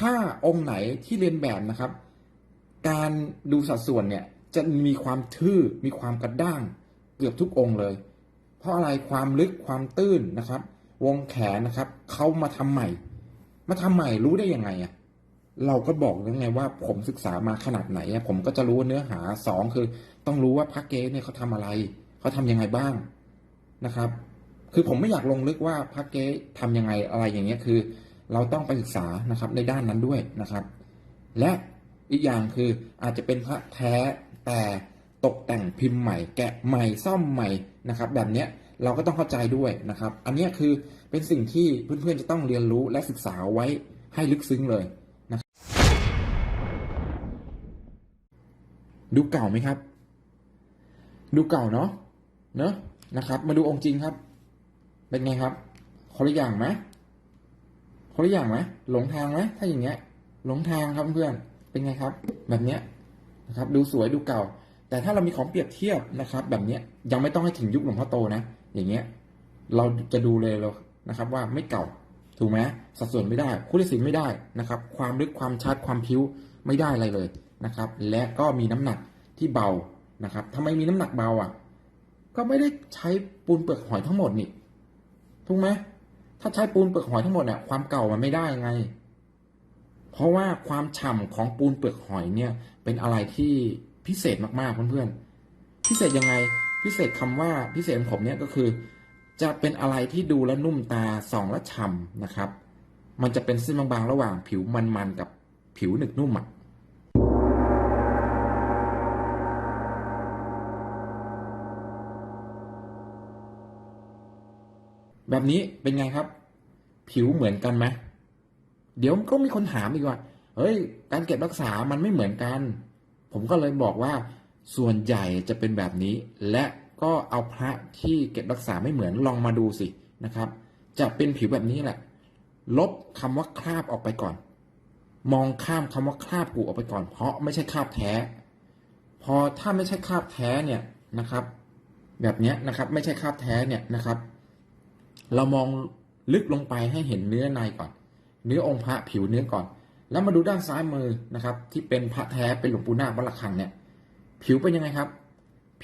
ถ้าองค์ไหนที่เรียนแบบนะครับ การดูสัดส่วนเนี่ยจะมีความทื่อมีความกระด้างเกือบทุกองค์เลย เพราะอะไรความลึกความตื้นนะครับ วงแขนนะครับเขามาทำใหม่ มาทำใหม่รู้ได้ยังไงอะเราก็บอกแล้วไงว่าผมศึกษามาขนาดไหนผมก็จะรู้เนื้อหาสองคือ ต้องรู้ว่าพระเก๊เนี่ยเขาทำอะไรเขาทำยังไงบ้างนะครับ คือผมไม่อยากลงลึกว่าพระเก๊ทำยังไงอะไรอย่างเงี้ยคือ เราต้องไปศึกษานะครับในด้านนั้นด้วยนะครับ และอีกอย่างคืออาจจะเป็นพระแท้แต่ตกแต่งพิมพ์ใหม่ แกะใหม่ซ่อมใหม่นะครับ แบบเนี้ยเราก็ต้องเข้าใจด้วยนะครับ อันนี้คือเป็นสิ่งที่เพื่อนๆจะต้องเรียนรู้และศึกษาไว้ให้ลึกซึ้งเลยนะครับดูเก่าไหมครับ ดูเก่าเนาะเนอะนะครับ มาดูองค์จริงครับ เป็นไงครับคนละอย่างไหม คนละอย่างไหมหลงทางไหมถ้าอย่างเงี้ย หลงทางครับเพื่อนเป็นไงครับ แบบเนี้ยนะครับ ดูสวยดูเก่า แต่ถ้าเรามีของเปรียบเทียบนะครับ แบบเนี้ยยังไม่ต้องให้ถึงยุคหลวงพ่อโตนะอย่างเงี้ย เราจะดูเลยเรานะครับ ว่าไม่เก่าถูกไหมสัดส่วนไม่ได้คุณศิลป์ไม่ได้นะครับ ความลึกความชัดความพิ้วไม่ได้อะไรเลยนะครับ และก็มีน้ำหนักที่เบานะครับทำไมมีน้ำหนักเบาอะ ก็ไม่ได้ใช้ปูนเปลือกหอยทั้งหมดนี่ถูกไหม ถ้าใช้ปูนเปลือกหอยทั้งหมดเนี่ยความเก่ามันไม่ได้ไง เพราะว่าความฉ่ำของปูนเปลือกหอยเนี่ย เป็นอะไรที่พิเศษมากๆเพื่อนๆพิเศษยังไงพิเศษคำว่าพิเศษของผมเนี่ยก็คือ จะเป็นอะไรที่ดูและนุ่มตาส่องและฉ่ำนะครับ มันจะเป็นเส้นบางๆระหว่างผิวมันๆกับผิวหนึบนุ่มอะ แบบนี้เป็นไงครับ ผิวเหมือนกันไหมเดี๋ยวก็มีคนถามอีกว่า เฮ้ย การเก็บรักษามันไม่เหมือนกัน ผมก็เลยบอกว่าส่วนใหญ่จะเป็นแบบนี้ และก็เอาพระที่เก็บรักษาไม่เหมือนลองมาดูสินะครับ จะเป็นผิวแบบนี้แหละ ลบคำว่าคราบออกไปก่อน มองข้ามคำว่าคราบกูออกไปก่อน เพราะไม่ใช่คราบแท้ พอถ้าไม่ใช่คราบแท้เนี่ยนะครับ แบบนี้นะครับ ไม่ใช่คราบแท้เนี่ยนะครับ เรามองลึกลงไปให้เห็นเนื้อในก่อน เนื้อองค์พระผิวเนื้อก่อน แล้วมาดูด้านซ้ายมือนะครับ ที่เป็นพระแท้เป็นหลวงปู่นาควัดระฆังเนี่ย ผิวเป็นยังไงครับ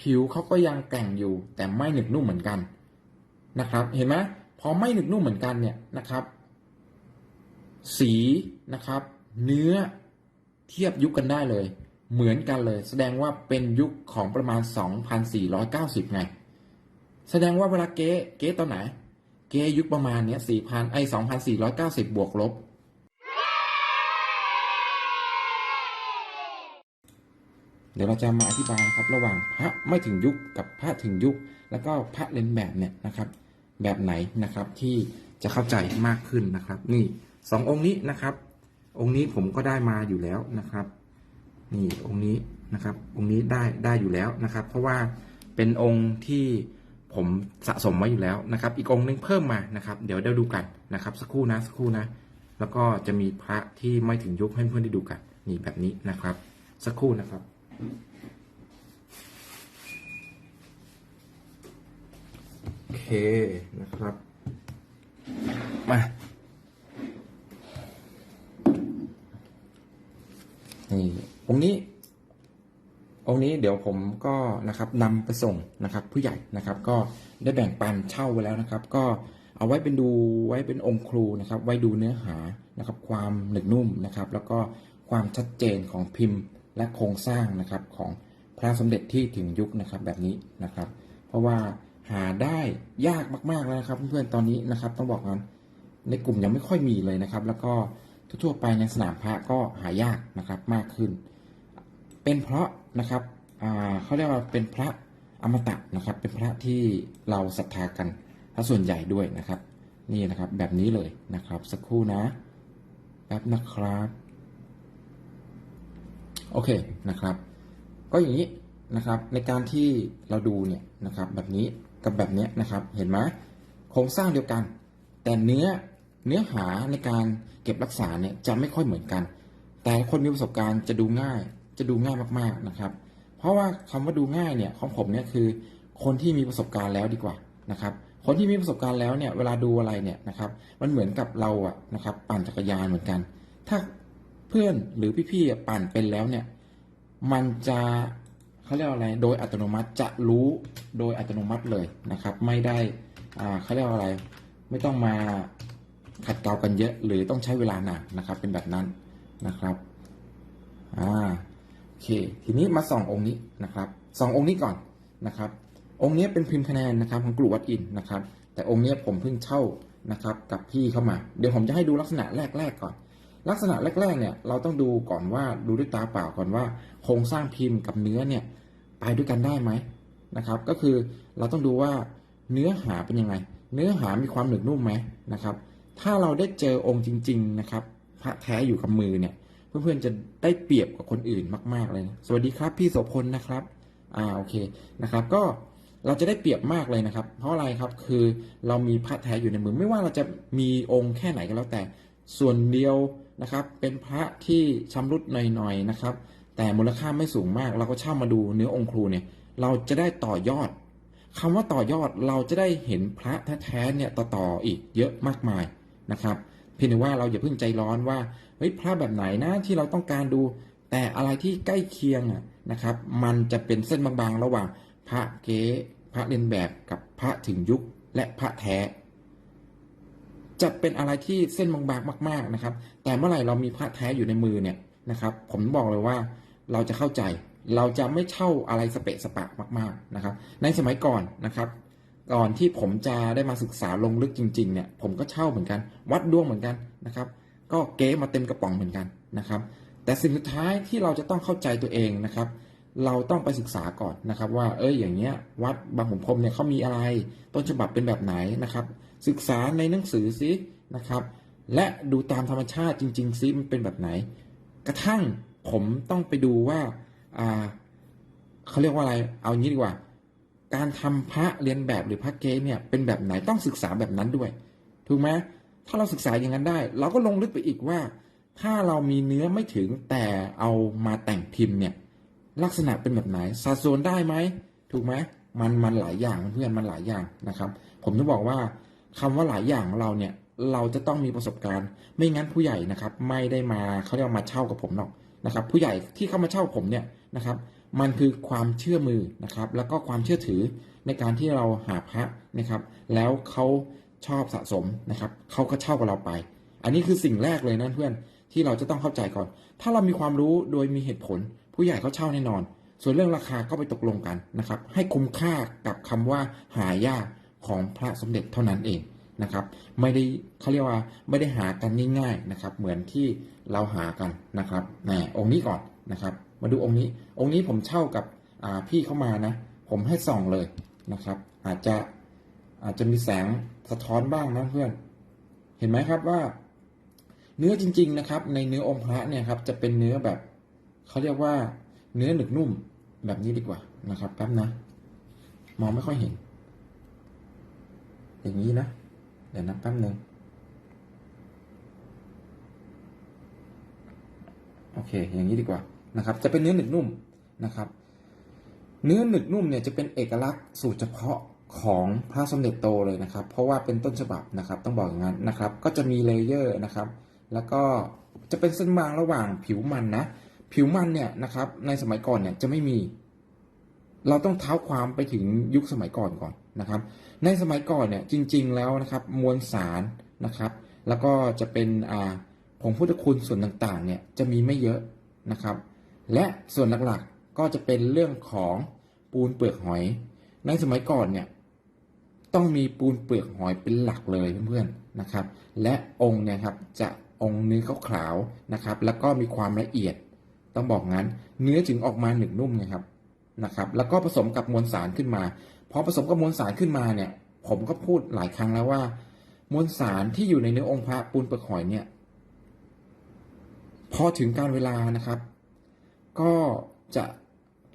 ผิวเขาก็ยังแต่งอยู่ แต่ไม่หนึบนุ่มเหมือนกันนะครับ เห็นไหมพอไม่หนึบนุ่มเหมือนกันเนี่ยนะครับ สีนะครับ เนื้อเทียบยุคกันได้เลย เหมือนกันเลย แสดงว่าเป็นยุคของประมาณ 2,490 ไง แสดงว่าเวลาเก๊เก๊ตอนไหน เก๊ยุคประมาณเนี้ยสี่พันไอสองพันสี่ร้อยเก้าสิบบวกลบ เดี๋ยวเราจะมาอธิบายครับระหว่างพระไม่ถึงยุคกับพระถึงยุค แล้วก็พระเลนแบบเนี่ยนะครับ แบบไหนนะครับที่จะเข้าใจมากขึ้นนะครับ นี่สององค์นี้นะครับ องค์นี้ผมก็ได้มาอยู่แล้วนะครับ นี่องค์นี้นะครับ องค์นี้ได้ได้อยู่แล้วนะครับ เพราะว่าเป็นองค์ที่ ผมสะสมไว้อยู่แล้วนะครับ อีกองค์หนึงเพิ่มมานะครับ เดี๋ยวเดี๋ยวดูกันนะครับ สักครู่นะสักครู่นะ แล้วก็จะมีพระที่ไม่ถึงยุคให้เพื่อนๆได้ดูกันนี่แบบนี้นะครับ สักครู่นะครับ โอเคนะครับ มานี่องค์นี้ องค์นี้เดี๋ยวผมก็นะครับนำไปส่งนะครับผู้ใหญ่นะครับก็ได้แบ่งปันเช่าไว้แล้วนะครับ ก็เอาไว้เป็นดูไว้เป็นองค์ครูนะครับ ไว้ดูเนื้อหานะครับ ความหนึบนุ่มนะครับ แล้วก็ความชัดเจนของพิมพ์และโครงสร้างนะครับของพระสมเด็จที่ถึงยุคนะครับแบบนี้นะครับ เพราะว่าหาได้ยากมากๆแล้วนะครับเพื่อนๆตอนนี้นะครับ ต้องบอกกันในกลุ่มยังไม่ค่อยมีเลยนะครับ แล้วก็ทั่วๆไปในสนามพระก็หายากนะครับมากขึ้น เป็นเพราะนะครับเขาเรียกว่าเป็นพระอมตะนะครับ เป็นพระที่เราศรัทธากันพระส่วนใหญ่ด้วยนะครับ นี่นะครับแบบนี้เลยนะครับ สักครู่นะแป๊บนะครับ โอเคนะครับ ก็อย่างนี้นะครับในการที่เราดูเนี่ยนะครับแบบนี้กับแบบนี้นะครับเห็นไหมโครงสร้างเดียวกัน แต่เนื้อเนื้อหาในการเก็บรักษาเนี่ยจะไม่ค่อยเหมือนกัน แต่คนมีประสบการณ์จะดูง่าย จะดูง่ายมากๆนะครับ เพราะว่าคำว่าดูง่ายเนี่ยของผมเนี่ยคือคนที่มีประสบการณ์แล้วดีกว่านะครับ คนที่มีประสบการณ์แล้วเนี่ยเวลาดูอะไรเนี่ยนะครับ มันเหมือนกับเราอะนะครับ ปั่นจักรยานเหมือนกัน ถ้าเพื่อนหรือพี่ๆปั่นเป็นแล้วเนี่ย มันจะเขาเรียกว่าอะไร โดยอัตโนมัติจะรู้โดยอัตโนมัติเลยนะครับ ไม่ได้อ่าเขาเรียกว่าอะไร ไม่ต้องมาขัดเกลากันเยอะ หรือต้องใช้เวลานานนะครับ เป็นแบบนั้นนะครับ อ่า อเค ทีนี้มาส่ององค์นี้นะครับสององค์นี้ก่อนนะครับ องค์นี้เป็นพิมพ์คะแนนนะครับของกลุ่มวัดอินนะครับ แต่องค์นี้ผมเพิ่งเช่านะครับกับพี่เข้ามา เดี๋ยวผมจะให้ดูลักษณะแรกๆก่อน ลักษณะแรกๆเนี่ยเราต้องดูก่อนว่าดูด้วยตาเปล่าก่อนว่า โครงสร้างพิมพ์กับเนื้อเนี่ยไปด้วยกันได้ไหมนะครับ ก็คือเราต้องดูว่าเนื้อหาเป็นยังไง เนื้อหามีความหนึบนุ่มไหมนะครับ ถ้าเราได้เจอองค์จริง ๆนะครับพระแท้อยู่กับมือเนี่ย เพื่อนๆจะได้เปรียบกว่าคนอื่นมากๆเลยนะสวัสดีครับ พี่โสพลนะครับอ่าโอเคนะครับ ก็เราจะได้เปรียบมากเลยนะครับ เพราะอะไรครับคือเรามีพระแท้อยู่ในมือไม่ว่าเราจะมีองค์แค่ไหนก็แล้วแต่ส่วนเดียวนะครับ เป็นพระที่ชำรุดหน่อยๆนะครับ แต่มูลค่าไม่สูงมาก เราก็เช่ามาดูเนื้อองค์ครูเนี่ย เราจะได้ต่อยอดคำว่าต่อยอดเราจะได้เห็นพระแท้ๆเนี่ยต่อๆอีกเยอะมากมายนะครับ เพียงแต่ว่าเราอย่าเพิ่งใจร้อนว่า เฮ้ยพระแบบไหนนะที่เราต้องการดู แต่อะไรที่ใกล้เคียงนะครับ มันจะเป็นเส้นบางๆระหว่างพระเก๊พระเลียนแบบกับพระถึงยุคและพระแท้จะเป็นอะไรที่เส้นบางๆมาก ๆนะครับ แต่เมื่อไหร่เรามีพระแท้อยู่ในมือเนี่ยนะครับ ผมบอกเลยว่าเราจะเข้าใจ เราจะไม่เช่าอะไรสเปะสปะมาก ๆนะครับ ในสมัยก่อนนะครับ ก่อนที่ผมจะได้มาศึกษาลงลึกจริง ๆ เนี่ย ผมก็เช่าเหมือนกัน วัดดวงเหมือนกันนะครับ ก็เก๊มาเต็มกระป๋องเหมือนกันนะครับ แต่สิ่งสุดท้ายที่เราจะต้องเข้าใจตัวเองนะครับ เราต้องไปศึกษาก่อนนะครับ ว่าเอ้ยอย่างเงี้ยวัดบางขุนพรมเนี่ยเขามีอะไร ต้นฉบับเป็นแบบไหนนะครับ ศึกษาในหนังสือซินะครับ และดูตามธรรมชาติจริง ๆซิมันเป็นแบบไหน กระทั่งผมต้องไปดูว่าอ่าเขาเรียกว่าอะไร เอางี้ดีกว่า การทำพระเรียนแบบหรือพระเก๊เนี่ยเป็นแบบไหนต้องศึกษาแบบนั้นด้วย ถูกไหม ถ้าเราศึกษาอย่างนั้นได้ เราก็ลงลึกไปอีกว่า ถ้าเรามีเนื้อไม่ถึงแต่เอามาแต่งพิมพ์เนี่ย ลักษณะเป็นแบบไหนสัดส่วนได้ไหมถูกไหมมันมันหลายอย่างเพื่อนมันหลายอย่างนะครับ ผมจะบอกว่าคำว่าหลายอย่างของเราเนี่ยเราจะต้องมีประสบการณ์ ไม่งั้นผู้ใหญ่นะครับ ไม่ได้มาเขาเรียกมาเช่ากับผมหรอกนะครับ ผู้ใหญ่ที่เข้ามาเช่าผมเนี่ยนะครับ มันคือความเชื่อมือนะครับ แล้วก็ความเชื่อถือในการที่เราหาพระนะครับ แล้วเขา ชอบสะสมนะครับเขาก็เช่ากับเราไป อันนี้คือสิ่งแรกเลยนะเพื่อนที่เราจะต้องเข้าใจก่อน ถ้าเรามีความรู้โดยมีเหตุผล ผู้ใหญ่เขาเช่าแน่นอน ส่วนเรื่องราคาก็ไปตกลงกันนะครับ ให้คุ้มค่ากับคำว่าหายากของพระสมเด็จเท่านั้นเองนะครับ ไม่ได้เขาเรียกว่าไม่ได้หากันง่ายๆนะครับ เหมือนที่เราหากันนะครับแหมองค์นี้ก่อนนะครับ มาดูองค์นี้ องค์นี้ผมเช่ากับพี่เข้ามานะ ผมให้ส่องเลยนะครับ อาจจะ อาจจะมีแสงสะท้อนบ้างนะเพื่อน เห็นไหมครับว่า เนื้อจริง ๆนะครับ ในเนื้อองค์พระเนี่ยครับ จะเป็นเนื้อแบบเขาเรียกว่า เนื้อหนึกนุ่มแบบนี้ดีกว่านะครับแป๊บนะ มองไม่ค่อยเห็น อย่างนี้นะเดี๋ยวนะแป๊บหนึ่งโอเค อย่างนี้ดีกว่านะครับ จะเป็นเนื้อหนึกนุ่มนะครับ เนื้อหนึกนุ่มเนี่ยจะเป็นเอกลักษณ์สูตรเฉพาะ ของพระสมเด็จโตเลยนะครับ เพราะว่าเป็นต้นฉบับนะครับต้องบอกอย่างนั้นนะครับ ก็จะมีเลเยอร์นะครับ แล้วก็จะเป็นเส้นบางระหว่างผิวมันนะ ผิวมันเนี่ยนะครับในสมัยก่อนเนี่ยจะไม่มี เราต้องเท้าความไปถึงยุคสมัยก่อนก่อนนะครับ ในสมัยก่อนเนี่ยจริง ๆ แล้วนะครับมวลสารนะครับ แล้วก็จะเป็นอ่าผงพุทธคุณส่วนต่างๆเนี่ยจะมีไม่เยอะนะครับ และส่วนหลักๆก็จะเป็นเรื่องของปูนเปลือกหอย ในสมัยก่อนเนี่ย ต้องมีปูนเปลือกหอยเป็นหลักเลยเพื่อนๆนะครับ และองค์เนี่ยครับจะองค์เนื้อขาวๆนะครับ แล้วก็มีความละเอียด ต้องบอกงั้น เนื้อจึงออกมาหนึบนุ่มไงครับนะครับ แล้วก็ผสมกับมวลสารขึ้นมาพอผสมกับมวลสารขึ้นมาเนี่ย ผมก็พูดหลายครั้งแล้วว่า มวลสารที่อยู่ในเนื้อองค์พระปูนเปลือกหอยเนี่ย พอถึงการเวลานะครับ ก็จะ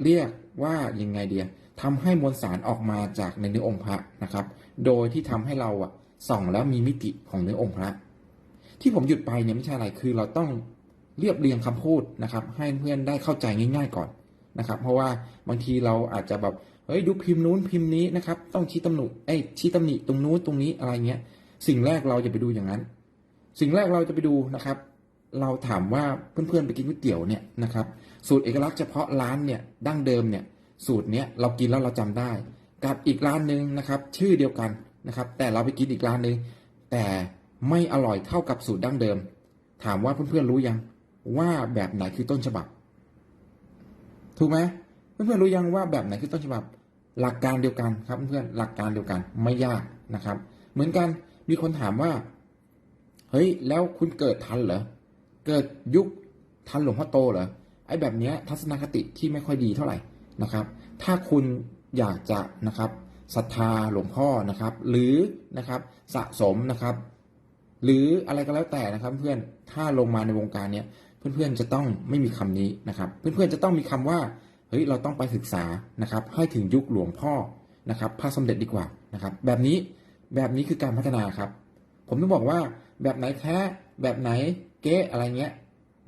เรียกว่ายังไงเดีย ทำให้มวลสารออกมาจากในเนื้อองค์พระนะครับ โดยที่ทำให้เราอะส่องแล้วมีมิติของเนื้อองค์พระ ที่ผมหยุดไปเนี่ยไม่ใช่อะไรคือเราต้องเรียบเรียงคำพูดนะครับ ให้เพื่อนได้เข้าใจง่าย ๆก่อนนะครับ เพราะว่าบางทีเราอาจจะแบบเฮ้ยดูพิมพ์นู้นพิมพ์นี้นะครับ ต้องชี้ตำหนุเอ้ชี้ตำหนิตรงนู้นตรงนี้อะไรเงี้ย สิ่งแรกเราจะไปดูอย่างนั้น สิ่งแรกเราจะไปดูนะครับ เราถามว่าเพื่อนๆไปกินก๋วยเตี๋ยวเนี่ยนะครับ สูตรเอกลักษณ์เฉพาะร้านเนี่ยดั้งเดิมเนี่ย สูตรเนี้ยเรากินแล้วเราจำได้ กับอีกร้านหนึ่งนะครับ ชื่อเดียวกันนะครับ แต่เราไปกินอีกร้านหนึ่งแต่ไม่อร่อยเท่ากับสูตรดั้งเดิม ถามว่าเพื่อนๆรู้ยังว่าแบบไหนคือต้นฉบับ ถูกไหมเพื่อนๆรู้ยังว่าแบบไหนคือต้นฉบับ หลักการเดียวกันครับเพื่อนๆหลักการเดียวกันไม่ยากนะครับ เหมือนกันมีคนถามว่า เฮ้ย แล้วคุณเกิดทันเหรอเกิดยุคทันหลวงพ่อโตเหรอไอ้แบบเนี้ยทัศนคติที่ไม่ค่อยดีเท่าไหร่ นะครับ ถ้าคุณอยากจะนะครับศรัทธาหลวงพ่อนะครับ หรือนะครับสะสมนะครับ หรืออะไรก็แล้วแต่นะครับ เพื่อนถ้าลงมาในวงการเนี้ยเพื่อนๆจะต้องไม่มีคำนี้นะครับ เพื่อนๆจะต้องมีคำว่าเฮ้ยเราต้องไปศึกษานะครับ ให้ถึงยุคหลวงพ่อนะครับพระสมเด็จดีกว่านะครับ แบบนี้แบบนี้คือการพัฒนาครับ ผมต้องบอกว่าแบบไหนแท้แบบไหนเก๊อะไรเงี้ย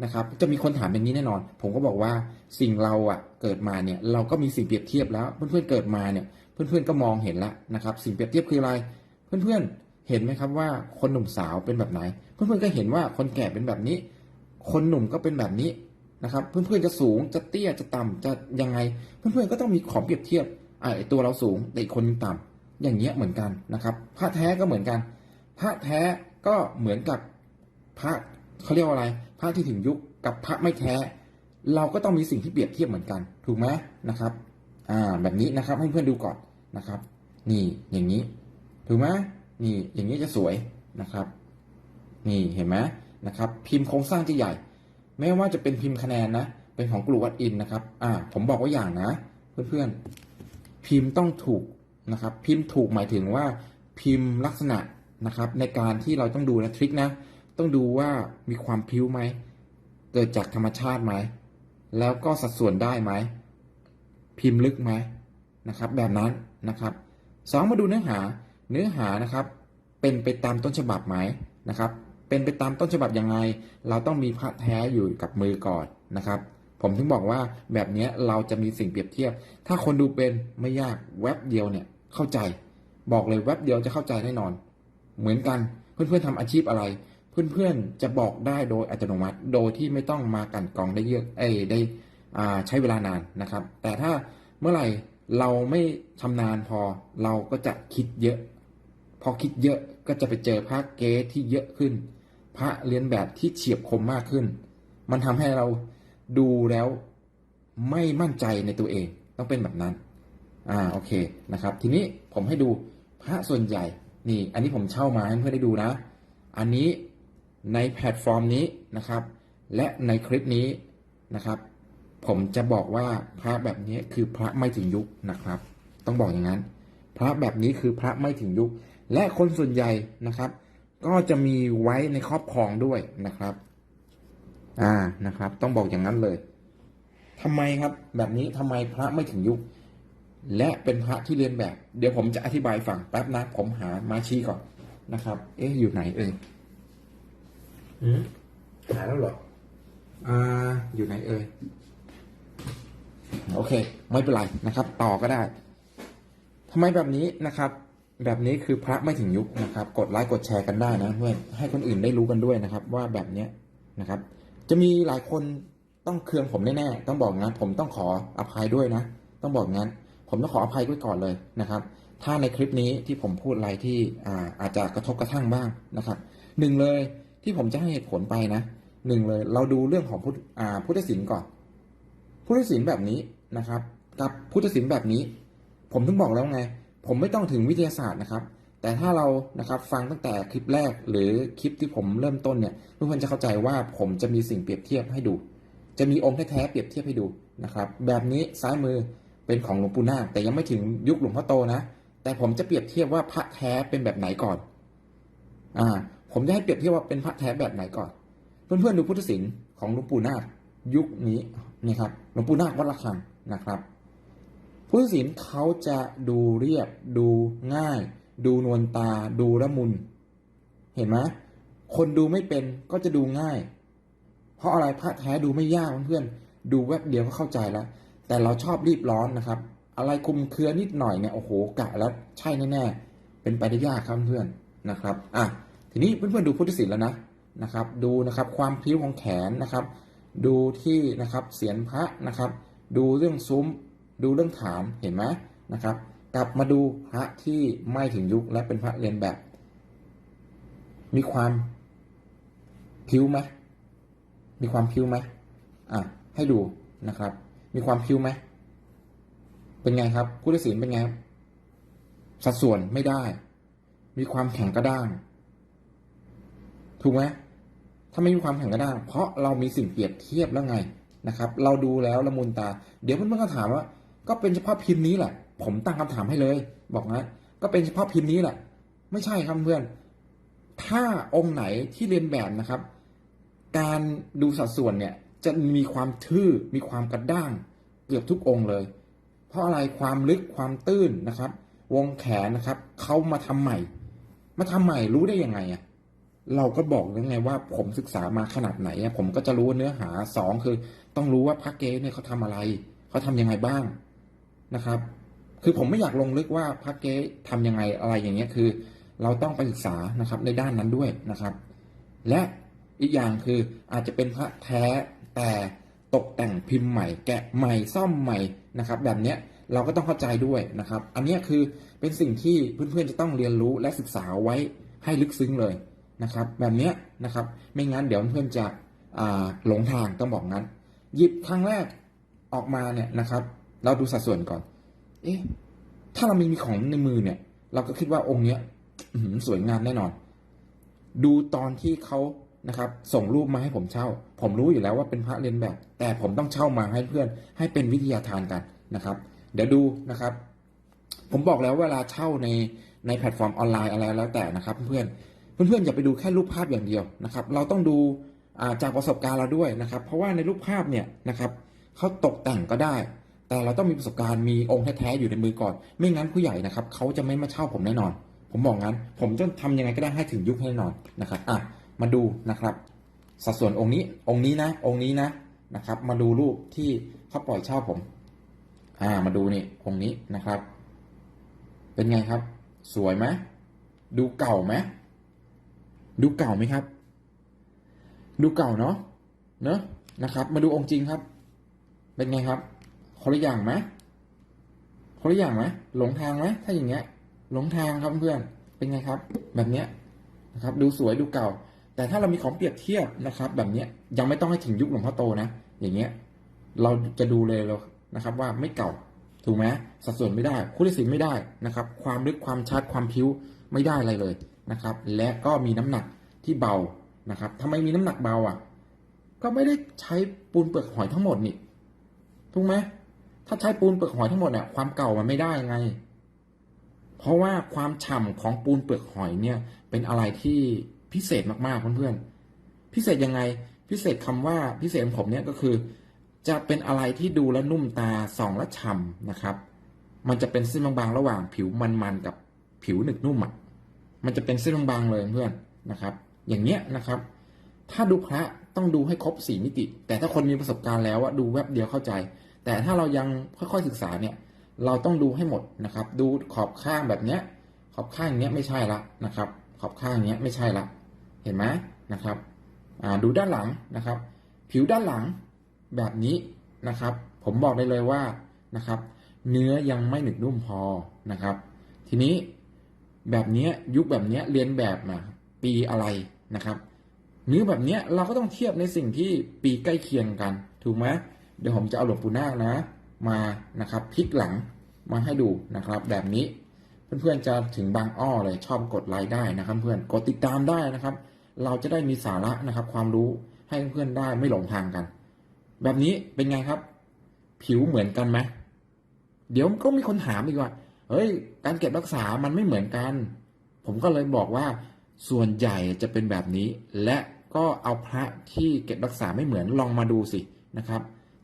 นะครับจะมีคนถามอย่างนี้แน่นอน ผมก็บอกว่าสิ่งเราอะเกิดมาเนี่ยเราก็มีสิ่งเปรียบเทียบแล้ว เพื่อนๆเกิดมาเนี่ยเพื่อนๆก็มองเห็นแล้วนะครับสิ่งเปรียบเทียบคืออะไร เพื่อนๆเห็นไหมครับว่าคนหนุ่มสาวเป็นแบบไหน เพื่อนๆก็เห็นว่าคนแก่เป็นแบบนี้ คนหนุ่มก็เป็นแบบนี้นะครับเพื่อนๆจะสูงจะเตี้ยจะต่ำจะยังไง เพื่อนๆก็ต้องมีของเปรียบเทียบไอตัวเราสูงแต่อีกคนต่ำอย่างเงี้ยเหมือนกันนะครับพระแท้ก็เหมือนกัน พระแท้ก็เหมือนกับพระ เขาเรียกว่าอะไร พระที่ถึงยุคกับพระไม่แท้ เราก็ต้องมีสิ่งที่เปรียบเทียบเหมือนกัน ถูกไหมนะครับ อ่า แบบนี้นะครับ ให้เพื่อนดูก่อนนะครับ นี่อย่างนี้ ถูกไหมนี่อย่างนี้จะสวยนะครับ นี่เห็นไหมนะครับ พิมพ์โครงสร้างจะใหญ่แม้ว่าจะเป็นพิมพ์คะแนนนะ เป็นของกลุ่มวัดอินนะครับ อ่า ผมบอกว่าอย่างนะ เพื่อนๆ พิมพ์ต้องถูกนะครับ พิมพ์ถูกหมายถึงว่าพิมพ์ลักษณะนะครับ ในการที่เราต้องดูนะทริคนะ ต้องดูว่ามีความพิ้วไหม เกิดจากธรรมชาติไหม แล้วก็สัดส่วนได้ไหม พิมพ์ลึกไหมนะครับ แบบนั้นนะครับสองมาดูเนื้อหา เนื้อหานะครับ เป็นไปตามต้นฉบับไหมนะครับ เป็นไปตามต้นฉบับยังไง เราต้องมีพระแท้อยู่กับมือก่อนนะครับ ผมถึงบอกว่าแบบนี้เราจะมีสิ่งเปรียบเทียบ ถ้าคนดูเป็นไม่ยากแว็บเดียวเนี่ยเข้าใจ บอกเลยแว็บเดียวจะเข้าใจแน่นอน เหมือนกันเพื่อนๆทำอาชีพอะไร เพื่อนๆจะบอกได้โดยอัตโนมัติ โดยที่ไม่ต้องมากันกองได้เยอะเอ้ได้ใช้เวลานานนะครับ แต่ถ้าเมื่อไหร่เราไม่ชำนาญพอเราก็จะคิดเยอะ พอคิดเยอะก็จะไปเจอพระเก๊ที่เยอะขึ้น พระเรียนแบบที่เฉียบคมมากขึ้น มันทำให้เราดูแล้วไม่มั่นใจในตัวเองต้องเป็นแบบนั้น อ่าโอเคนะครับ ทีนี้ผมให้ดูพระส่วนใหญ่นี่ อันนี้ผมเช่ามาให้เพื่อนได้ดูนะ อันนี้ ในแพลตฟอร์มนี้นะครับ และในคลิปนี้นะครับ ผมจะบอกว่าพระแบบนี้คือพระไม่ถึงยุคนะครับ ต้องบอกอย่างนั้น พระแบบนี้คือพระไม่ถึงยุค และคนส่วนใหญ่นะครับ ก็จะมีไว้ในครอบครองด้วยนะครับ อ่านะครับ ต้องบอกอย่างนั้นเลยทำไมครับ แบบนี้ทำไมพระไม่ถึงยุค และเป็นพระที่เรียนแบบ เดี๋ยวผมจะอธิบายฟังแป๊บนะผมหามาชี้ก่อนนะครับ เอ๊ะอยู่ไหนเอ่ย อืมหาแล้วเหรอ อ่า อยู่ไหนเอ่ย โอเค ไม่เป็นไรนะครับ ต่อก็ได้ ทำไมแบบนี้นะครับ แบบนี้คือพระไม่ถึงยุคนะครับ กดไลค์กดแชร์กันได้นะเพื่อนให้คนอื่นได้รู้กันด้วยนะครับ ว่าแบบเนี้ยนะครับ จะมีหลายคนต้องเคืองผมแน่ๆ ต้องบอกงั้น ผมต้องขออภัยด้วยนะ ต้องบอกงั้น ผมต้องขออภัยไว้ก่อนเลยนะครับ ถ้าในคลิปนี้ที่ผมพูดอะไรที่อ่าอาจจะกระทบกระทั่งบ้างนะครับ หนึ่งเลย ที่ผมจะให้เหตุผลไปนะหนึ่งเลยเราดูเรื่องของพุทธอ่าพุทธศิลป์ก่อน พุทธศิลป์แบบนี้นะครับ กับพุทธศิลป์แบบนี้ ผมถึงบอกแล้วไง ผมไม่ต้องถึงวิทยาศาสตร์นะครับ แต่ถ้าเรานะครับฟังตั้งแต่คลิปแรกหรือคลิปที่ผมเริ่มต้นเนี่ยเพื่อนจะเข้าใจว่าผมจะมีสิ่งเปรียบเทียบให้ดู จะมีองค์แท้ๆเปรียบเทียบให้ดูนะครับ แบบนี้ซ้ายมือเป็นของหลวงปู่นาคแต่ยังไม่ถึงยุคหลวงพ่อโตนะ แต่ผมจะเปรียบเทียบว่าพระแท้เป็นแบบไหนก่อน อ่า ผมจะให้เปรียบเทียบว่าเป็นพระแท้แบบไหนก่อน เพื่อนๆดูพุทธศิลป์ของหลวงปู่นาคยุคนี้นี่ครับหลวงปู่นาควัดระฆังนะครับ พุทธศิลป์เขาจะดูเรียบ ดูง่าย ดูนวลตา ดูละมุน เห็นไหมคนดูไม่เป็นก็จะดูง่าย เพราะอะไรพระแท้ดูไม่ยากเพื่อนๆดูแวบเดียวก็เข้าใจแล้ว แต่เราชอบรีบร้อนนะครับ อะไรคลุมเครือนิดหน่อยเนี่ยโอ้โหกะแล้วใช่แน่ๆเป็นไปได้ยากครับเพื่อนนะครับอะ ทีนี้เพื่อนๆดูพุทธศิลป์แล้วนะนะครับ ดูนะครับความพิ้วของแขนนะครับ ดูที่นะครับเสียนพระนะครับ ดูเรื่องซุ้ม ดูเรื่องฐานเห็นไหมนะครับ กลับมาดูพระที่ไม่ถึงยุคและเป็นพระเรียนแบบ มีความพิ้วไหมมีความพิ้วไหมอะให้ดูนะครับ มีความพิ้วไหมเป็นไงครับผู้ตัดสินเป็นไงครับสัดส่วนไม่ได้ มีความแข็งกระด้าง ถูกไหมถ้าไม่มีความแข็งกระด้าง เพราะเรามีสิ่งเปรียบเทียบแล้วไงนะครับ เราดูแล้วละมุนตา เดี๋ยวเพื่อนๆก็ถามว่า ก็เป็นเฉพาะพิมพ์นี้แหละ ผมตั้งคำถามให้เลย บอกนะ ก็เป็นเฉพาะพิมพ์นี้แหละ ไม่ใช่ครับเพื่อน ถ้าองค์ไหนที่เรียนแบบนะครับ การดูสัดส่วนเนี่ยจะมีความทื่อมีความกระด้าง เกือบทุกองค์เลย เพราะอะไรความลึกความตื้นนะครับ วงแขนนะครับเขามาทำใหม่ มาทำใหม่รู้ได้ยังไงอะ เราก็บอกแล้วไงว่าผมศึกษามาขนาดไหนผมก็จะรู้เนื้อหาสองคือ ต้องรู้ว่าพระเก๊เนี่ยเขาทำอะไรเขาทำยังไงบ้างนะครับ คือผมไม่อยากลงลึกว่าพระเก๊ทำยังไงอะไรอย่างเงี้ยคือ เราต้องไปศึกษานะครับในด้านนั้นด้วยนะครับ และอีกอย่างคืออาจจะเป็นพระแท้แต่ตกแต่งพิมพ์ใหม่ แกะใหม่ซ่อมใหม่นะครับ แบบเนี้ยเราก็ต้องเข้าใจด้วยนะครับ อันนี้คือเป็นสิ่งที่เพื่อนๆจะต้องเรียนรู้และศึกษาไว้ให้ลึกซึ้งเลย นะครับแบบนี้นะครับไม่งั้นเดี๋ยวเพื่อนจะหลงทางต้องบอกงั้น หยิบครั้งแรกออกมาเนี่ยนะครับ เราดูสัดส่วนก่อน เอ๊ะถ้าเรามีมีของในมือเนี่ย เราก็คิดว่าองค์เนี้ยสวยงามแน่นอน ดูตอนที่เขานะครับ ส่งรูปมาให้ผมเช่า ผมรู้อยู่แล้วว่าเป็นพระเรียนแบบ แต่ผมต้องเช่ามาให้เพื่อน ให้เป็นวิทยาทานกันนะครับ เดี๋ยวดูนะครับ ผมบอกแล้วเวลาเช่าในในแพลตฟอร์มออนไลน์อะไรแล้วแต่นะครับ เพื่อน เพื่อนๆอย่าไปดูแค่รูปภาพอย่างเดียวนะครับ เราต้องดูจากประสบการณ์เราด้วยนะครับ เพราะว่าในรูปภาพเนี่ยนะครับเขาตกแต่งก็ได้ แต่เราต้องมีประสบการณ์มีองค์แท้ๆอยู่ในมือก่อน ไม่งั้นผู้ใหญ่นะครับเขาจะไม่มาเช่าผมแน่นอน ผมบอกงั้น ผมจะทำยังไงก็ได้ให้ถึงยุคแน่นอนนะครับอะมาดูนะครับสัดส่วนองค์นี้องค์นี้นะ องค์นี้นะนะครับ มาดูรูปที่เขาปล่อยเช่าผม อ่ามาดูนี่องค์นี้นะครับ เป็นไงครับ สวยไหมดูเก่าไหม ดูเก่าไหมครับ ดูเก่าเนาะเนอะนะครับ มาดูองค์จริงครับ เป็นไงครับคนละอย่างไหมคนละอย่างไหมหลงทางไหมถ้าอย่างเงี้ย หลงทางครับเพื่อนเป็นไงครับ แบบเนี้ยนะครับ ดูสวยดูเก่า แต่ถ้าเรามีของเปรียบเทียบนะครับ แบบเนี้ยยังไม่ต้องให้ถึงยุคหลวงพ่อโตนะอย่างเงี้ย เราจะดูเลยเรานะครับ ว่าไม่เก่าถูกไหมสัดส่วนไม่ได้คู่ที่สินไม่ได้นะครับ ความลึกความชัดความพิ้วไม่ได้อะไรเลย นะครับ และก็มีน้ำหนักที่เบานะครับทำไมมีน้ำหนักเบาอะ ก็ไม่ได้ใช้ปูนเปลือกหอยทั้งหมดนี่ถูกไหมถ้าใช้ปูนเปลือกหอยทั้งหมดเนี่ยความเก่ามันไม่ได้ไง เพราะว่าความฉ่ำของปูนเปลือกหอยเนี่ย เป็นอะไรที่พิเศษมากๆเพื่อนๆพิเศษยังไง พิเศษคำว่าพิเศษของผมเนี่ยก็คือ จะเป็นอะไรที่ดูแลนุ่มตาส่องและฉ่ำนะครับ มันจะเป็นเส้นบางๆระหว่างผิวมันๆกับผิวหนึบนุ่มอะ มันจะเป็นเส้นบางๆเลยเพื่อนนะครับ อย่างเงี้ยนะครับ ถ้าดูพระต้องดูให้ครบสี่มิติ แต่ถ้าคนมีประสบการณ์แล้วอะดูแวบเดียวเข้าใจ แต่ถ้าเรายังค่อยๆศึกษาเนี่ยเราต้องดูให้หมดนะครับ ดูขอบข้างแบบเนี้ย ขอบข้างเนี้ยไม่ใช่ละนะครับ ขอบข้างเนี้ยไม่ใช่ละเห็นไหมนะครับดูด้านหลังนะครับ ผิวด้านหลังแบบนี้นะครับ ผมบอกได้เลยว่านะครับ เนื้อยังไม่หนึบนุ่มพอนะครับ ทีนี้ แบบนี้ยุคแบบนี้เรียนแบบมาปีอะไรนะครับเนื้อแบบนี้เราก็ต้องเทียบในสิ่งที่ปีใกล้เคียงกัน ถูกไหมเดี๋ยวผมจะเอาหลวงปู่นาคนะ มานะครับพลิกหลังมาให้ดูนะครับ แบบนี้เพื่อนๆจะถึงบางอ้อเลยชอบกดไลค์ได้นะครับ เพื่อนกดติดตามได้นะครับ เราจะได้มีสาระนะครับ ความรู้ให้เพื่อนๆได้ไม่หลงทางกัน แบบนี้เป็นไงครับ ผิวเหมือนกันไหมเดี๋ยวก็มีคนถามอีกว่า เฮ้ย การเก็บรักษามันไม่เหมือนกัน ผมก็เลยบอกว่าส่วนใหญ่จะเป็นแบบนี้ และก็เอาพระที่เก็บรักษาไม่เหมือนลองมาดูสินะครับ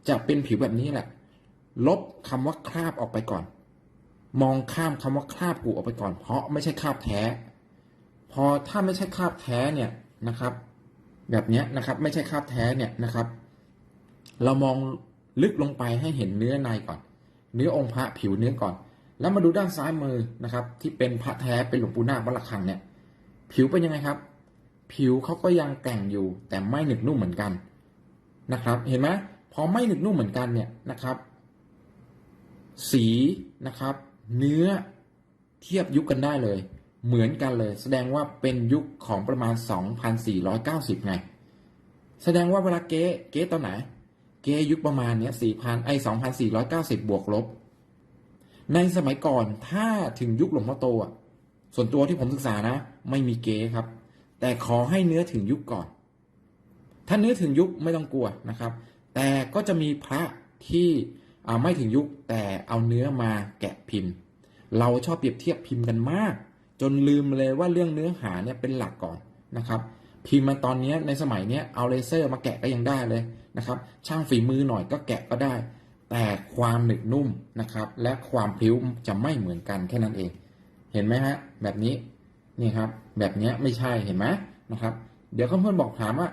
จะเป็นผิวแบบนี้แหละ ลบคำว่าคราบออกไปก่อน มองข้ามคำว่าคราบกูออกไปก่อน เพราะไม่ใช่คราบแท้ พอถ้าไม่ใช่คราบแท้เนี่ยนะครับ แบบนี้นะครับไม่ใช่คราบแท้เนี่ยนะครับ เรามองลึกลงไปให้เห็นเนื้อในก่อน เนื้อองค์พระผิวเนื้อก่อน แล้วมาดูด้านซ้ายมือนะครับ ที่เป็นพระแท้เป็นหลวงปู่นาควัดระฆังเนี่ย ผิวเป็นยังไงครับ ผิวเขาก็ยังแกร่งอยู่ แต่ไม่หนึบนุ่มเหมือนกันนะครับ เห็นไหมพอไม่หนึบนุ่มเหมือนกันเนี่ยนะครับ สีนะครับ เนื้อเทียบยุคกันได้เลย เหมือนกันเลย แสดงว่าเป็นยุคของประมาณ 2,490 ไง แสดงว่าเวลาเก๊เก๊ตอนไหน เก๊ยุคประมาณเนี้ย4,000ไอ้2,490 บวกลบ ในสมัยก่อนถ้าถึงยุคหลวงพ่อโตอะส่วนตัวที่ผมศึกษานะ ไม่มีเก๊ครับ แต่ขอให้เนื้อถึงยุคก่อน ถ้าเนื้อถึงยุคไม่ต้องกลัวนะครับ แต่ก็จะมีพระที่ไม่ถึงยุคแต่เอาเนื้อมาแกะพิมพ์ เราชอบเปรียบเทียบพิมพ์กันมาก จนลืมเลยว่าเรื่องเนื้อหาเนี่ยเป็นหลักก่อนนะครับพิมพ์มาตอนนี้ในสมัยเนี้ยเอาเลเซอร์มาแกะก็ยังได้เลยนะครับ ช่างฝีมือหน่อยก็แกะก็ได้ แต่ความหนึบนุ่มนะครับ และความพลิ้วจะไม่เหมือนกันแค่นั้นเอง เห็นไหมฮะแบบนี้นี่ครับ แบบเนี้ยไม่ใช่เห็นไหมนะครับ เดี๋ยวเพื่อนๆบอกถามว่า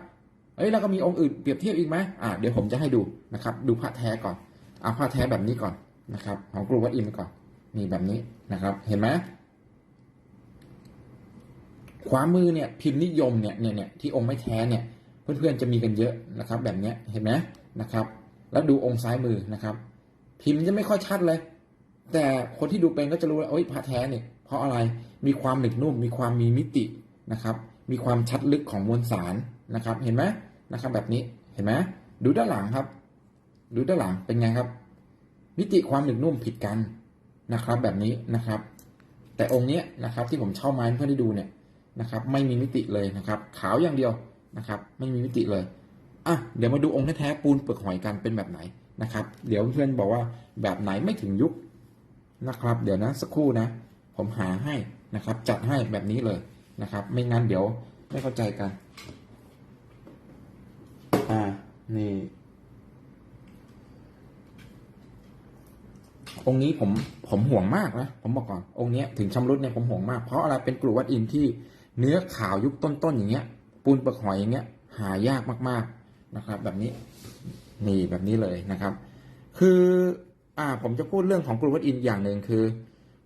เอ้ยแล้วก็มีองค์อื่นเปรียบเทียบอีกไหมอ่าเดี๋ยวผมจะให้ดูนะครับ ดูพระแท้ก่อนเอาพระแท้แบบนี้ก่อนนะครับ ของกรุวัดอินก่อนนี่แบบนี้นะครับ เห็นไหมขวามือเนี่ยพิมพ์นิยมเนี่ยเนี่ยเนี่ยที่องค์ไม่แท้เนี่ย เพื่อนๆจะมีกันเยอะนะครับ แบบเนี้ยเห็นไหมนะครับ แล้วดูองค์ซ้ายมือนะครับ พิมพ์จะไม่ค่อยชัดเลย แต่คนที่ดูเป็นก็จะรู้ว่าโอ้ยพระแท้เนี่ยเพราะอะไรมีความหนึบนุ่ม มีความมีมิตินะครับ มีความชัดลึกของมวลสารนะครับ เห็นไหมนะครับ แบบนี้เห็นไหมดูด้านหลังครับ ดูด้านหลังเป็นไงครับ มิติความหนึบนุ่มผิดกันนะครับ แบบนี้นะครับ แต่องค์เนี้ยนะครับที่ผมเช่าไม้เพื่อนได้ดูเนี่ยนะครับ ไม่มีมิติเลยนะครับ ขาวอย่างเดียวนะครับ ไม่มีมิติเลย อะเดี๋ยวมาดูองค์แท้ๆปูนเปลือกหอยกันเป็นแบบไหนนะครับ เดี๋ยวเพื่อนบอกว่าแบบไหนไม่ถึงยุคนะครับ เดี๋ยวนะสักครู่นะ ผมหาให้นะครับ จัดให้แบบนี้เลยนะครับ ไม่งั้นเดี๋ยวไม่เข้าใจกัน อ่านี่ องค์นี้ผมผมห่วงมากนะผมบอกก่อนองค์นี้ถึงชำรุดเนี่ยผมห่วงมากเพราะอะไรเป็นกรุวัดอินที่เนื้อขาวยุคต้นๆอย่างเงี้ย ปูนเปลือกหอยอย่างเงี้ยหายากมากๆ นะครับ แบบนี้นี่แบบนี้เลยนะครับ คืออ่าผมจะพูดเรื่องของกรุวัดอินอย่างหนึ่งคือ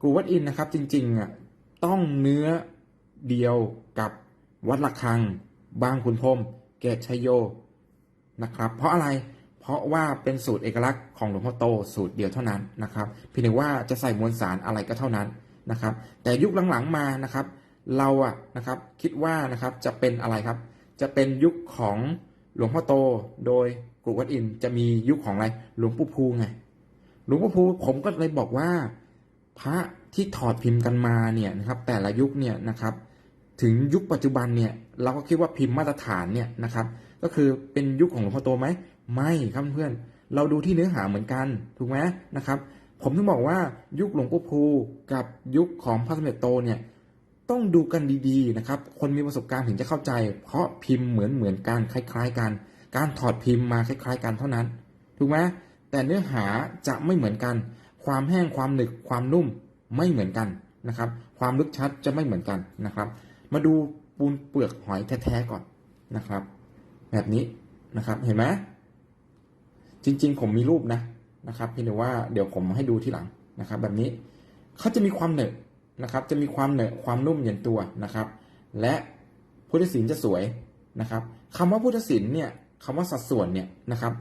กรุวัดอินนะครับ จริงๆอะต้องเนื้อเดียวกับวัดระฆัง บางขุนพรมเกตชัยโยนะครับ เพราะอะไรเพราะว่าเป็นสูตรเอกลักษณ์ของหลวงพ่อโตสูตรเดียวเท่านั้นนะครับเพียงแต่ว่าจะใส่มวลสารอะไรก็เท่านั้นนะครับ แต่ยุคหลังๆมานะครับ เราอะนะครับคิดว่านะครับจะเป็นอะไรครับ จะเป็นยุคของ หลวงพ่อโตโดยกรุวัดอินจะมียุคของอะไรหลวงปู่ภูไงหลวงปู่ภูผมก็เลยบอกว่า พระที่ถอดพิมพ์กันมาเนี่ยนะครับ แต่ละยุคเนี่ยนะครับ ถึงยุคปัจจุบันเนี่ยเราก็คิดว่าพิมพ์มาตรฐานเนี่ยนะครับ ก็คือเป็นยุคของหลวงพ่อโตไหมไม่ครับเพื่อนเราดูที่เนื้อหาเหมือนกันถูกไหมนะครับ ผมถึงบอกว่ายุคหลวงปู่ภูกับยุคของพระสมเด็จโตเนี่ย ต้องดูกันดีๆนะครับ คนมีประสบการณ์ถึงจะเข้าใจ เพราะพิมพ์เหมือนเหมือนกันคล้าย ๆ กัน การถอดพิมพ์มาคล้าย ๆ กันเท่านั้น ถูกไหมแต่เนื้อหาจะไม่เหมือนกัน ความแห้งความหนึบความนุ่มไม่เหมือนกันนะครับ ความลึกชัดจะไม่เหมือนกันนะครับ มาดูปูนเปลือกหอยแท้ๆก่อนนะครับ แบบนี้นะครับเห็นไหมจริง ๆ ผมมีรูปนะนะครับเพียงแต่ว่าเดี๋ยวผมให้ดูที่หลังนะครับ แบบนี้เขาจะมีความหนอะ นะครับ จะมีความเหนอะความนุ่มเย็นตัวนะครับ และพุทธศิลป์จะสวยนะครับคำว่าพุทธศิลป์เนี่ยคำว่าสัดส่วนเนี่ยนะครับ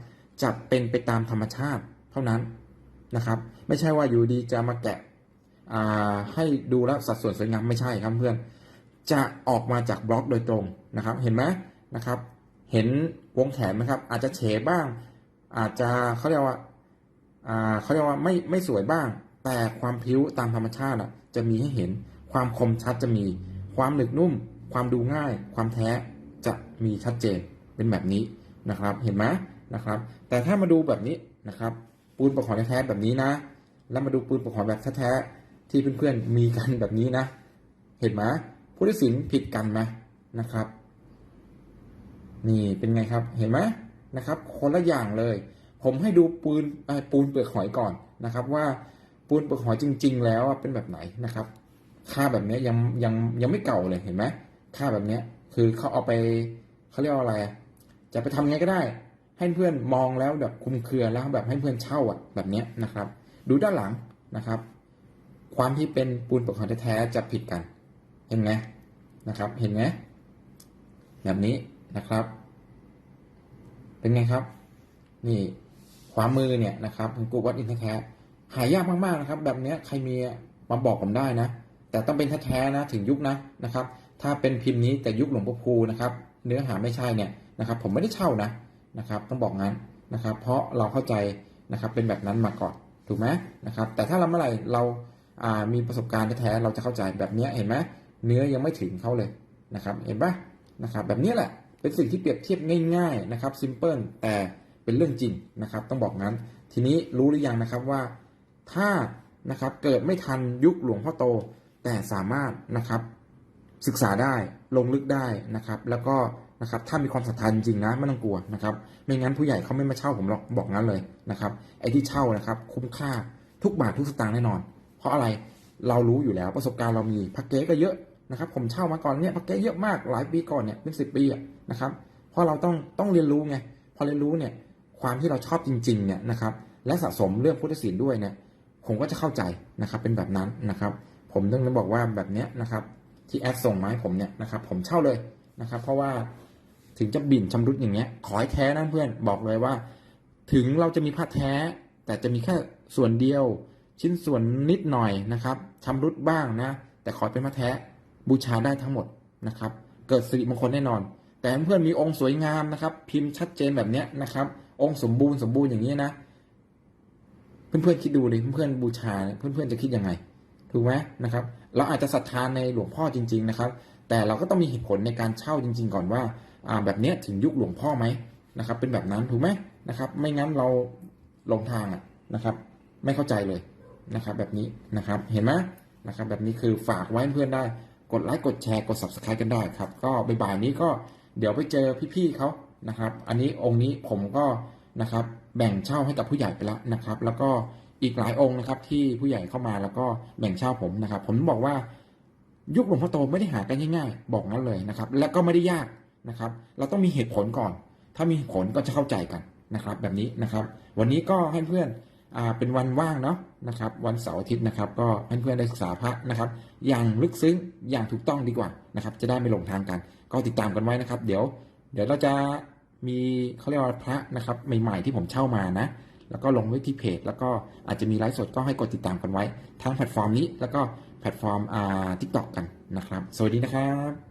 จะเป็นไปตามธรรมชาติเท่านั้นนะครับ ไม่ใช่ว่าอยู่ดีจะมาแกะให้ดูแลสัดส่วนสวยงามไม่ใช่ครับเพื่อน จะออกมาจากบล็อกโดยตรงนะครับ เห็นไหมนะครับ เห็นวงแขนไหมครับ อาจจะเฉบ้าง อาจจะเขาเรียกว่าอ่าเขาเรียกว่าไม่ไม่สวยบ้าง แต่ความพิ้วตามธรรมชาติอะ จะมีให้เห็น ความคมชัดจะมี ความหนึบนุ่ม ความดูง่าย ความแท้จะมีชัดเจนเป็นแบบนี้นะครับ เห็นไหมนะครับ แต่ถ้ามาดูแบบนี้นะครับปูนประขอนแท้แบบนี้นะ แล้วมาดูปืนประขอนแบบแท้ๆที่เพื่อนๆมีกันแบบนี้นะ เห็นไหมพุทธศิลป์ผิดกันไหมนะครับ นี่เป็นไงครับ เห็นไหมนะครับ คนละอย่างเลย ผมให้ดูปูนปูนเปลือกหอยก่อนนะครับว่า ปูนเปลือกหอยจริง ๆ แล้วเป็นแบบไหนนะครับ ค่าแบบนี้ยังยังยังไม่เก่าเลยเห็นไหมค่าแบบนี้คือเขาเอาไปเขาเรียกว่าอะไร จะไปทำไงก็ได้ ให้เพื่อนมองแล้วแบบคุมเครือแล้วแบบให้เพื่อนเช่าอะแบบนี้นะครับ ดูด้านหลังนะครับ ความที่เป็นปูนเปลือกหอยแท้ๆจะผิดกัน เห็นไหมนะครับ เห็นไหมแบบนี้นะครับ เป็นไงครับ นี่ขวามือเนี่ยนะครับกูวัดอินแท้ หายากมากๆนะครับ แบบนี้ใครมีมาบอกผมได้นะ แต่ต้องเป็นแท้ๆนะถึงยุคนะนะครับ ถ้าเป็นพิมพ์นี้แต่ยุคหลวงพ่อคูนะครับ เนื้อหาไม่ใช่เนี่ยนะครับ ผมไม่ได้เช่านะนะครับ ต้องบอกงั้นนะครับ เพราะเราเข้าใจนะครับเป็นแบบนั้นมาก่อนถูกไหมนะครับ แต่ถ้าเราเมื่อไหร่เราอ่ามีประสบการณ์แท้ๆเราจะเข้าใจแบบนี้เห็นไหมเนื้อยังไม่ถึงเขาเลยนะครับ เห็นปะนะครับ แบบนี้แหละเป็นสิ่งที่เปรียบเทียบง่าย ๆ นะครับซิมเพิลแต่เป็นเรื่องจริงนะครับ ต้องบอกงั้น ทีนี้รู้หรือยังนะครับว่า ถ้านะครับเกิดไม่ทันยุคหลวงพ่อโต แต่สามารถนะครับศึกษาได้ลงลึกได้นะครับ แล้วก็นะครับถ้ามีความศรัทธาจริงนะไม่ต้องกลัวนะครับ ไม่งั้นผู้ใหญ่เขาไม่มาเช่าผมหรอกบอกงั้นเลยนะครับไอ้ที่เช่านะครับ คุ้มค่าทุกบาททุกสตางค์แน่นอน เพราะอะไรเรารู้อยู่แล้วประสบการณ์เรามีพักเก๊ก็เยอะนะครับ ผมเช่ามาก่อนเนี่ยพักเก๊เยอะมากหลายปีก่อนเนี่ยเป็นสิบปีอะนะครับเพราะเราต้องต้องเรียนรู้ไงพอเรียนรู้เนี่ยความที่เราชอบจริงๆเนี่ยนะครับและสะสมเรื่องพุทธศิลป์ด้วยเนี่ย ผมก็จะเข้าใจนะครับเป็นแบบนั้นนะครับ ผมต้องบอกว่าแบบเนี้ยนะครับ ที่แอดส่งมาให้ผมเนี่ยนะครับ ผมเช่าเลยนะครับ เพราะว่าถึงจะบิ่นชำรุดอย่างเงี้ย ขอให้แท้นะเพื่อนบอกเลยว่า ถึงเราจะมีผ้าแท้ แต่จะมีแค่ส่วนเดียว ชิ้นส่วนนิดหน่อยนะครับชำรุดบ้างนะ แต่ขอให้เป็นผ้าแท้บูชาได้ทั้งหมดนะครับ เกิดสิริมงคลแน่นอน แต่เพื่อนมีองค์สวยงามนะครับ พิมพ์ชัดเจนแบบเนี้ยนะครับ องค์สมบูรณ์สมบูรณ์อย่างนี้นะ เพื่อนๆคิดดูเลยเพื่อนๆบูชาเพื่อนๆจะคิดยังไง ถูกไหมนะครับ เราอาจจะศรัทธาในหลวงพ่อจริง ๆนะครับ แต่เราก็ต้องมีเหตุผลในการเช่าจริง ๆ ก่อนว่าแบบนี้ถึงยุคหลวงพ่อไหมนะครับ เป็นแบบนั้นถูกไหมนะครับ ไม่งั้นเราลงทางอะนะครับ ไม่เข้าใจเลยนะครับ แบบนี้นะครับเห็นไหมนะครับ แบบนี้คือฝากไว้เพื่อนได้กดไลค์กดแชร์กด subscribe กันได้ครับ ก็บ่ายๆนี้ก็เดี๋ยวไปเจอพี่ๆเขานะครับ อันนี้องค์นี้ผมก็นะครับ แบ่งเช่าให้กับผู้ใหญ่ไปแล้วนะครับ แล้วก็อีกหลายองค์นะครับ ที่ผู้ใหญ่เข้ามาแล้วก็แบ่งเช่าผมนะครับ ผมบอกว่ายุคหลวงพ่อโตไม่ได้หากันง่ายๆ บอกงั้นเลยนะครับ และก็ไม่ได้ยากนะครับ เราต้องมีเหตุผลก่อน ถ้ามีผลก็จะเข้าใจกันนะครับ แบบนี้นะครับ วันนี้ก็ให้เพื่อนอ่าเป็นวันว่างเนาะนะครับ วันเสาร์อาทิตย์นะครับ ก็ให้เพื่อนได้ศึกษาพระนะครับ อย่างลึกซึ้งอย่างถูกต้องดีกว่านะครับ จะได้ไม่หลงทางกัน ก็ติดตามกันไว้นะครับ เดี๋ยว เดี๋ยวเราจะ มีเขาเรียกว่าพระนะครับใหม่ๆที่ผมเช่ามานะ แล้วก็ลงไว้ที่เพจ แล้วก็อาจจะมีไลฟ์สดก็ให้กดติดตามกันไว้ทั้งแพลตฟอร์มนี้แล้วก็แพลตฟอร์มอ่าทิกตอกกันนะครับ สวัสดีนะครับ